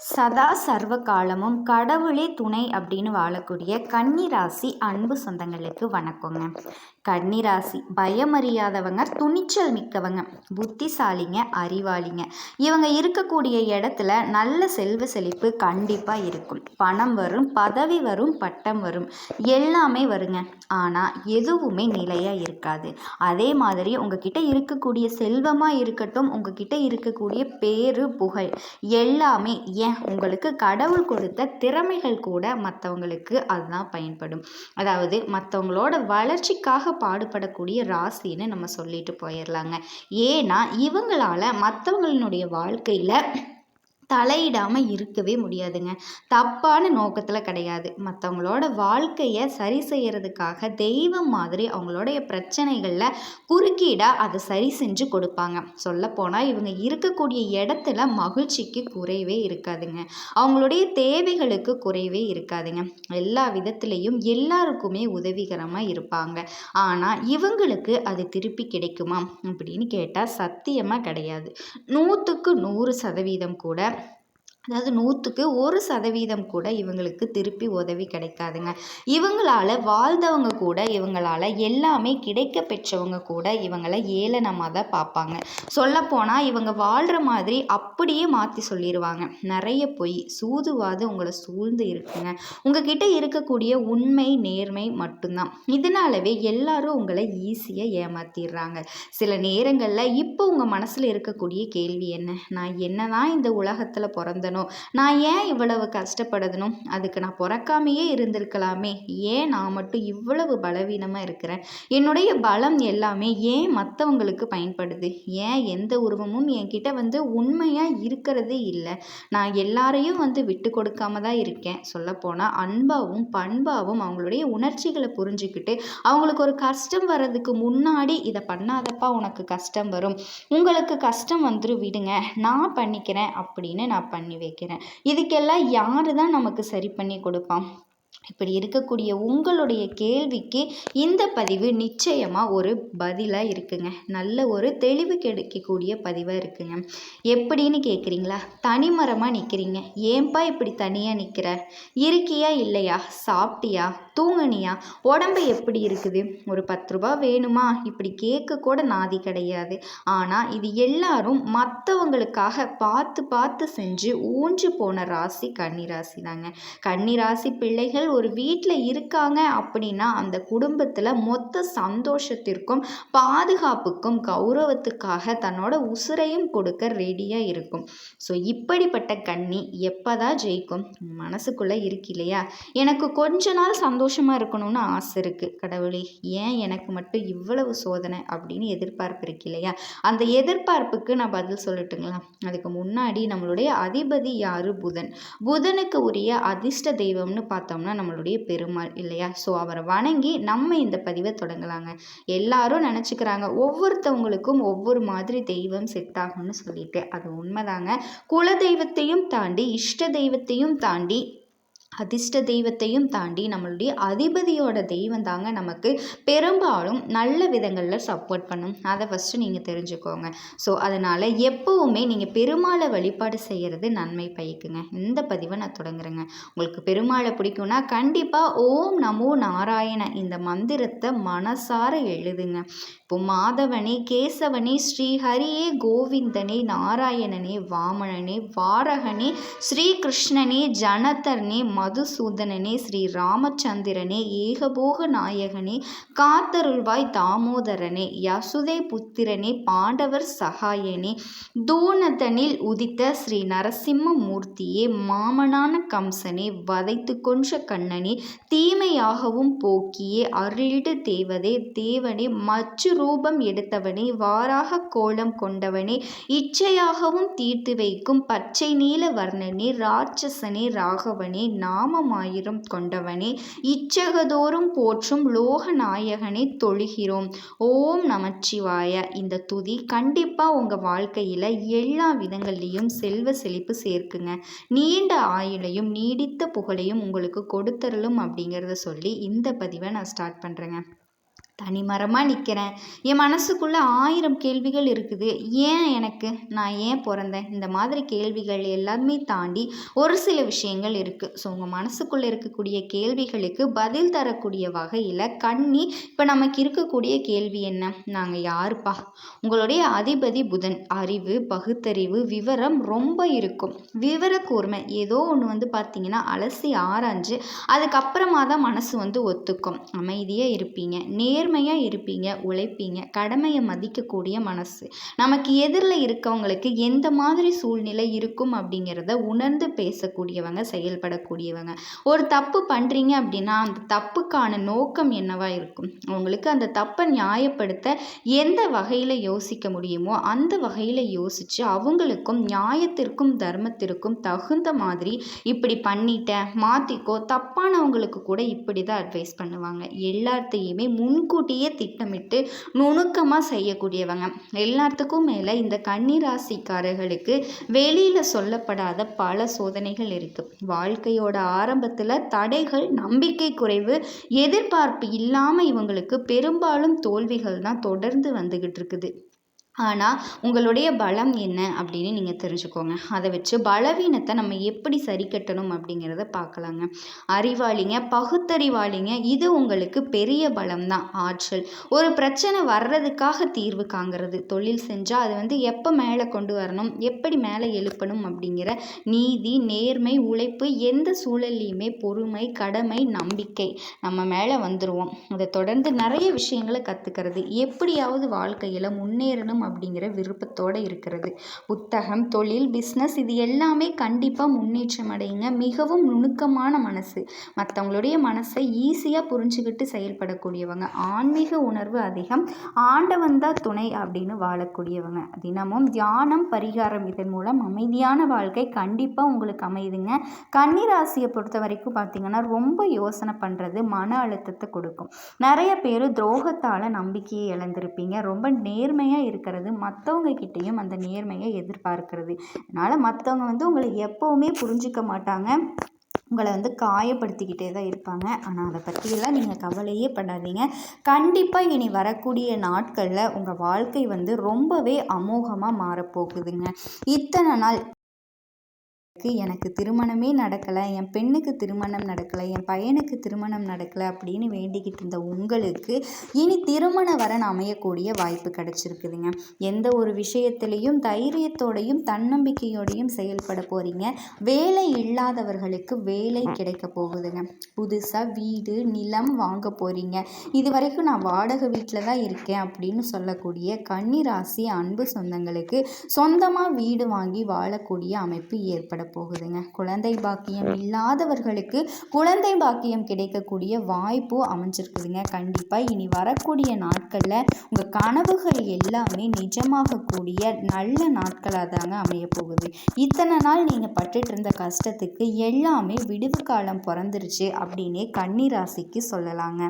சதா சர்வ காலமும் கடவுளே துணை அப்படின்னு வாழக்கூடிய கன்னிராசி அன்பு சொந்தங்களுக்கு வணக்கங்க. கன்னிராசி. பயமறியாதவங்க துணிச்சல் மிக்கவங்க புத்திசாலிங்க அறிவாளிங்க. இவங்க இருக்கக்கூடிய இடத்துல நல்ல செல்வ செழிப்பு கண்டிப்பாக இருக்கும். பணம் வரும் பதவி வரும் பட்டம் வரும். எல்லாமே வருங்க. ஆனால் எதுவுமே நிலையாக இருக்காது. அதே மாதிரி உங்ககிட்ட இருக்கக்கூடிய செல்வமாக இருக்கட்டும் உங்ககிட்ட இருக்கக்கூடிய பேரு புகழ். எல்லாமே ஏன்? உங்களுக்கு கடவுள் கொடுத்த திறமைகள் கூட மற்றவங்களுக்கு அதுதான் பயன்படும். அதாவது மற்றவங்களோட வளர்ச்சிக்காக பாடுபடக்கூடிய ராசின்னு நம்ம சொல்லிட்டு போயிடலாங்க ஏன்னா இவங்களால மற்றவங்களினுடைய வாழ்க்கையில் தலையிடாமல் இருக்கவே முடியாதுங்க. தப்பான நோக்கத்தில் கிடையாது. மற்றவங்களோட வாழ்க்கையை சரி செய்கிறதுக்காக தெய்வம் மாதிரி அவங்களுடைய பிரச்சனைகளில் குறுக்கீடாக அதை சரி செஞ்சு கொடுப்பாங்க. சொல்லப்போனால் இவங்க இருக்கக்கூடிய இடத்துல மகிழ்ச்சிக்கு குறைவே இருக்காதுங்க. அவங்களுடைய தேவைகளுக்கு குறைவே இருக்காதுங்க. எல்லா விதத்துலேயும் எல்லாருக்குமே உதவிகரமாக இருப்பாங்க. ஆனால் இவங்களுக்கு அது திருப்பி கிடைக்குமா? அப்படின்னு கேட்டால் சத்தியமாக கிடையாது. நூற்றுக்கு நூறு சதவீதம் கூட அதாவது நூற்றுக்கு ஒரு சதவீதம் கூட இவங்களுக்கு திருப்பி உதவி கிடைக்காதுங்க. இவங்களால் வாழ்ந்தவங்க கூட இவங்களால் எல்லாமே கிடைக்க பெற்றவங்க கூட இவங்களை ஏளனமாக தான் பார்ப்பாங்க. சொல்லப்போனால் இவங்க வாழ்கிற மாதிரி அப்படியே மாற்றி சொல்லிடுவாங்க நிறைய பொய் சூதுவாது உங்களை சூழ்ந்து இருக்குங்க. உங்ககிட்ட இருக்கக்கூடிய உண்மை நேர்மை மட்டும்தான். இதனாலவே எல்லாரும் உங்களை ஈஸியாக ஏமாத்திடுறாங்க. சில நேரங்களில் இப்போ உங்கள் மனசில் இருக்கக்கூடிய கேள்வி என்ன? நான் என்ன தான் இந்த உலகத்தில் பிறந்த பிறக்கணும் நான் ஏன் இவ்வளவு கஷ்டப்படணும்? அதுக்கு நான் பிறக்காமையே இருந்திருக்கலாமே. ஏன் நான் மட்டும் இவ்வளவு பலவீனமாக இருக்கிறேன்? என்னுடைய பலம் எல்லாமே ஏன் மற்றவங்களுக்கு பயன்படுது? ஏன் எந்த உருவமும் என்கிட்ட வந்து உண்மையாக இருக்கிறதே இல்லை. நான் எல்லாரையும் வந்து விட்டு கொடுக்காம தான் இருக்கேன். சொல்லப்போனால் அன்பாகவும் பண்பாகவும் அவங்களுடைய உணர்ச்சிகளை புரிஞ்சுக்கிட்டு அவங்களுக்கு ஒரு கஷ்டம் வர்றதுக்கு முன்னாடி இதை பண்ணாதப்பா உனக்கு கஷ்டம் வரும். உங்களுக்கு கஷ்டம் வந்துடும் விடுங்க. நான் பண்ணிக்கிறேன் அப்படின்னு நான் பண்ணுவேன் வைக்கிறேன். இதுக்கெல்லாம் யார் தான் நமக்கு சரி பண்ணி கொடுப்பான் இப்படி இருக்கக்கூடிய உங்களுடைய கேள்விக்கு இந்த பதிவு நிச்சயமாக ஒரு பதிலாக இருக்குங்க. நல்ல ஒரு தெளிவு கிடைக்கக்கூடிய பதிவாக இருக்குங்க. எப்படின்னு கேட்குறீங்களா தனிமரமாக நிற்கிறீங்க ஏன்பா இப்படி தனியாக நிற்கிற இருக்கியா இல்லையா? சாப்பிட்டியா? தூங்குனியா? உடம்பு எப்படி இருக்குது? ஒரு பத்து ரூபா வேணுமா? இப்படி கேட்க கூட நாதி கிடையாது. ஆனால் இது எல்லாரும் மற்றவங்களுக்காக பார்த்து பார்த்து செஞ்சு ஊஞ்சு போன ராசி கன்னிராசி தாங்க. கன்னிராசி பிள்ளைகள் ஒரு வீட்டில் இருக்காங்க அப்படின்னா அந்த குடும்பத்தில் மொத்த சந்தோஷத்திற்கும் பாதுகாப்புக்கும் கௌரவத்துக்காக தன்னோட உசுரையும் கொடுக்க ரெடியாக இருக்கும். ஸோ இப்படிப்பட்ட கன்னி எப்போதான் ஜெயிக்கும்? மனசுக்குள்ளே இருக்கு இல்லையா? எனக்கு கொஞ்ச நாள் சந்தோஷம் சந்தோஷமாக இருக்கணும்னு ஆசை இருக்குது கடவுளே ஏன் எனக்கு மட்டும் இவ்வளவு சோதனை அப்படின்னு எதிர்பார்ப்பு இருக்கு இல்லையா? அந்த எதிர்பார்ப்புக்கு நான் பதில் சொல்லட்டுங்களா? அதுக்கு முன்னாடி நம்மளுடைய அதிபதி யாரு? புதன். புதனுக்கு உரிய அதிர்ஷ்ட தெய்வம்னு பார்த்தோம்னா நம்மளுடைய பெருமாள் இல்லையா? ஸோ அவரை வணங்கி நம்ம இந்த பதிவை தொடங்கலாங்க. எல்லாரும் நினச்சிக்கிறாங்க ஒவ்வொருத்தவங்களுக்கும் ஒவ்வொரு மாதிரி தெய்வம் செட் ஆகும்னு சொல்லிட்டு. அது உண்மைதாங்க. குல தெய்வத்தையும் தாண்டி இஷ்ட தெய்வத்தையும் தாண்டி அதிர்ஷ்ட தெய்வத்தையும் தாண்டி நம்மளுடைய அதிபதியோட தெய்வம் தாங்க நமக்கு பெரும்பாலும் நல்ல விதங்களில் சப்போர்ட் பண்ணும். அதை ஃபஸ்ட்டு நீங்கள் தெரிஞ்சுக்கோங்க. ஸோ அதனால் எப்போவுமே நீங்கள் பெருமாளை வழிபாடு செய்கிறது நன்மை பயக்குங்க. இந்த பதிவை நான் தொடங்குறேங்க. உங்களுக்கு பெருமாளை பிடிக்கும்னா கண்டிப்பாக ஓம் நமோ நாராயண இந்த மந்திரத்தை மனசார எழுதுங்க. இப்போ மாதவனே கேசவனே ஸ்ரீஹரியே கோவிந்தனே நாராயணனே வாமணனே வாரகனே ஸ்ரீகிருஷ்ணனே ஜனதர்னே மதுசூதனனே ஸ்ரீ ராமச்சந்திரனே ஏகபோக நாயகனே காத்தருள்வாய் தாமோதரனே யசுதை புத்திரனே பாண்டவர் சகாயனே தூணதனில் உதித்த ஸ்ரீ நரசிம்ம மூர்த்தியே மாமனான கம்சனே வதைத்து கொன்ற கண்ணனே தீமையாகவும் போக்கியே அருளிடு தேவதே தேவனே மச்சு ரூபம் எடுத்தவனே வாராக கோலம் கொண்டவனே இச்சையாகவும் தீர்த்து வைக்கும் பச்சை நீல வர்ணனே ராட்சசனே ராகவனே நா நாமமாயிரம் கொண்டவனே இச்சகதோறும் போற்றும் லோகநாயகனை தொழுகிறோம். ஓம் நமச்சிவாய. இந்த துதி கண்டிப்பாக உங்கள் வாழ்க்கையில் எல்லா விதங்கள்லேயும் செல்வ செழிப்பு சேர்க்குங்க. நீண்ட ஆயுளையும் நீடித்த புகழையும் உங்களுக்கு கொடுத்தரலும் அப்படிங்கிறத சொல்லி இந்த பதிவை நான் ஸ்டார்ட் பண்ணுறேங்க தனிமரமாக நிற்கிறேன் என் மனசுக்குள்ளே ஆயிரம் கேள்விகள் இருக்குது. ஏன் எனக்கு? நான் ஏன் பிறந்தேன்? இந்த மாதிரி கேள்விகள் எல்லாமே தாண்டி ஒரு சில விஷயங்கள் இருக்குது ஸோ உங்கள் மனசுக்குள்ளே இருக்கக்கூடிய கேள்விகளுக்கு பதில் தரக்கூடிய வகையில் கண்ணி இப்போ நமக்கு இருக்கக்கூடிய கேள்வி என்ன? நாங்கள் யாருப்பா? உங்களுடைய அதிபதி புதன். அறிவு பகுத்தறிவு விவரம் ரொம்ப இருக்கும். விவர கூர்மை ஏதோ ஒன்று வந்து பார்த்தீங்கன்னா அலசி ஆராய்ஞ்சு அதுக்கப்புறமா தான் மனசு வந்து ஒத்துக்கும். அமைதியாக இருப்பீங்க. நேர் நேர்மையாக இருப்பீங்க உழைப்பீங்க கடமையை மதிக்கக்கூடிய மனசு. நமக்கு எதிரில் இருக்கவங்களுக்கு எந்த மாதிரி சூழ்நிலை இருக்கும் அப்படிங்கிறத உணர்ந்து பேசக்கூடியவங்க செயல்படக்கூடியவங்க. ஒரு தப்பு பண்ணுறீங்க அப்படின்னா அந்த தப்புக்கான நோக்கம் என்னவா இருக்கும்? உங்களுக்கு அந்த தப்பை நியாயப்படுத்த எந்த வகையில் யோசிக்க முடியுமோ அந்த வகையில் யோசித்து அவங்களுக்கும் நியாயத்திற்கும் தர்மத்திற்கும் தகுந்த மாதிரி இப்படி பண்ணிட்டேன் மாற்றிக்கோ தப்பானவங்களுக்கு கூட இப்படி தான் அட்வைஸ் பண்ணுவாங்க எல்லாத்தையுமே முன்கூட்டியே திட்டமிட்டு நுணுக்கமாக செய்யக்கூடியவங்க. எல்லாத்துக்கும் மேலே இந்த கன்னிராசிக்காரர்களுக்கு வெளியில் சொல்லப்படாத பல சோதனைகள் இருக்குது வாழ்க்கையோட ஆரம்பத்தில் தடைகள் நம்பிக்கை குறைவு எதிர்பார்ப்பு இல்லாமல் இவங்களுக்கு பெரும்பாலும் தோல்விகள் தான் தொடர்ந்து வந்துக்கிட்டு இருக்குது. ஆனால் உங்களுடைய பலம் என்ன அப்படின்னு நீங்கள் தெரிஞ்சுக்கோங்க. அதை வச்சு பலவீனத்தை நம்ம எப்படி சரி கட்டணும் அப்படிங்கிறத பார்க்கலாங்க. அறிவாளிங்க பகுத்தறிவாளிங்க இது உங்களுக்கு பெரிய பலம் தான் ஆற்றல். ஒரு பிரச்சனை வர்றதுக்காக தீர்வு காங்கிறது தொழில் செஞ்சால் அது வந்து எப்போ மேலே கொண்டு வரணும் எப்படி மேலே எழுப்பணும் அப்படிங்கிற நீதி நேர்மை உழைப்பு எந்த சூழல்லையுமே பொறுமை கடமை நம்பிக்கை நம்ம மேலே வந்துடுவோம் அதை தொடர்ந்து நிறைய விஷயங்களை கற்றுக்கிறது எப்படியாவது வாழ்க்கையில் முன்னேறணும் அப்படிங்கிற விருப்பத்தோடு இருக்கிறது. புத்தகம் தொழில் பிஸ்னஸ் இது எல்லாமே கண்டிப்பாக முன்னேற்றம் அடையுங்க. மிகவும் நுணுக்கமான மனசு. மற்றவங்களுடைய மனசை ஈஸியாக புரிஞ்சுக்கிட்டு செயல்படக்கூடியவங்க. ஆன்மீக உணர்வு அதிகம். ஆண்டவன் தான் துணை அப்படின்னு வாழக்கூடியவங்க. தினமும் தியானம் பரிகாரம் இதன் மூலம் அமைதியான வாழ்க்கை கண்டிப்பாக உங்களுக்கு அமையுதுங்க. கன்னிராசியை பொறுத்த வரைக்கும் பார்த்தீங்கன்னா ரொம்ப யோசனை பண்ணுறது மன அழுத்தத்தை கொடுக்கும். நிறைய பேர் துரோகத்தால் நம்பிக்கையை இழந்திருப்பீங்க. ரொம்ப நேர்மையாக இருக்கிற எதிர்பார்க்கறது மற்றவங்க கிட்டேயும் அந்த நேர்மையை எதிர்பார்க்கிறது. அதனால் மற்றவங்க வந்து உங்களை எப்போவுமே புரிஞ்சிக்க மாட்டாங்க. உங்களை வந்து காயப்படுத்திக்கிட்டே தான் இருப்பாங்க. ஆனால் அதை பற்றியெல்லாம் நீங்கள் கவலையே பண்ணாதீங்க கண்டிப்பாக இனி வரக்கூடிய நாட்களில் உங்கள் வாழ்க்கை வந்து ரொம்பவே அமோகமாக மாறப்போகுதுங்க. இத்தனை நாள் எனக்கு திருமணமே நடக்கலை என் பெண்ணுக்கு திருமணம் நடக்கலை என் பையனுக்கு திருமணம் நடக்கலை அப்படின்னு வேண்டிக்கிட்டு இருந்த உங்களுக்கு இனி திருமண வரன் அமையக்கூடிய வாய்ப்பு கிடச்சிருக்குதுங்க. எந்த ஒரு விஷயத்துலேயும் தைரியத்தோடையும் தன்னம்பிக்கையோடையும் செயல்பட போகிறீங்க வேலை இல்லாதவர்களுக்கு வேலை கிடைக்க போகுதுங்க. புதுசாக வீடு நிலம் வாங்க போகிறீங்க இது வரைக்கும் நான் வாடகை வீட்டில் தான் இருக்கேன் அப்படின்னு சொல்லக்கூடிய கன்னிராசி அன்பு சொந்தங்களுக்கு சொந்தமாக வீடு வாங்கி வாழக்கூடிய அமைப்பு ஏற்பட போகுதுங்க குழந்தை பாக்கியம் இல்லாதவர்களுக்கு குழந்தை பாக்கியம் கிடைக்கக்கூடிய வாய்ப்பு அமைஞ்சிருக்குதுங்க. கண்டிப்பாக இனி வரக்கூடிய நாட்களில் உங்கள் கனவுகள் எல்லாமே நிஜமாகக்கூடிய நல்ல நாட்களாக தாங்க அமைய போகுது இத்தனை நாள் நீங்கள் பட்டுட்டு இருந்த கஷ்டத்துக்கு எல்லாமே விடுவு காலம் பிறந்துருச்சு அப்படின்னே கன்னிராசிக்கு சொல்லலாங்க.